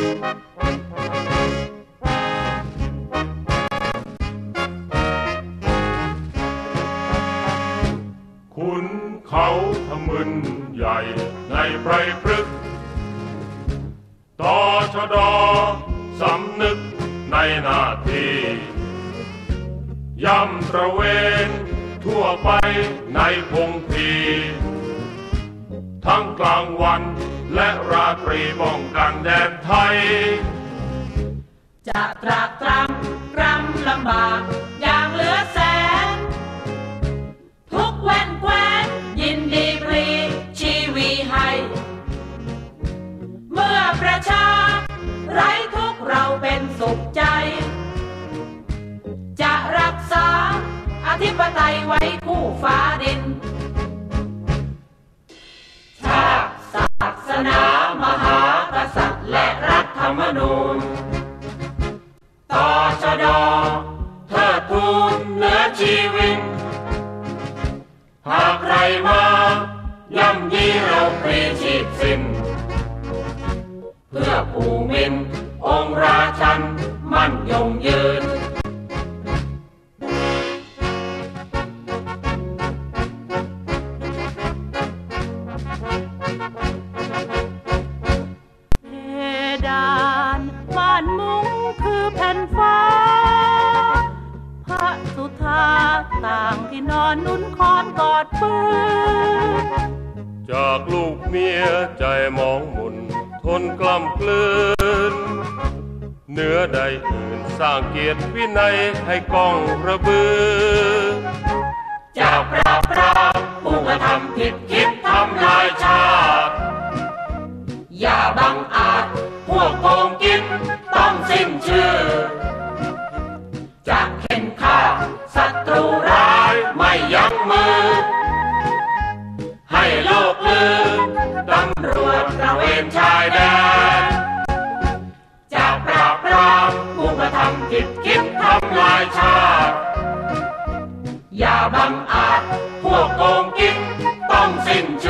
คุณเขาทะมึนใหญ่ในไพรพฤกต่อชะดอสำนึกในหน้าที่ย่ำตระเวนทั่วไปในพงพีทั้งกลางวัน และราตรีป้องกันแดนไทย จะตรากตรำรำลำบากอย่างเหลือแสน ทุกแว่นแควนยินดีปรีชีวีให้ เมื่อประชา ไร้ทุกเราเป็นสุขใจ จะรักษาอธิปไตยไว้คู่ฟ้าดิน เทิเหนือชีวิต หากใครมาย่ำยีเราปรีชีพสิ้น เพื่อผูมินองค์ราชันมั่นยงยืนเพดานบ้านมุงคือแผ่นฟ้าาต่างที่นอนนุ่นคอนกอดปืนจากลูกเมียใจมองมุนทนกล้ำกลืนเนื้อใดอื่นสร้างเกียรติวินัยให้กองระบือจะปราบปรามผู้กระทำผิดคิดทำลายชาติ อย่าบังอา มชายแดน จะปราบปรามผู้กระทำผิดคิดทำลายชาติ อย่าบังอาจพวกโกงกินต้องสิ้นชี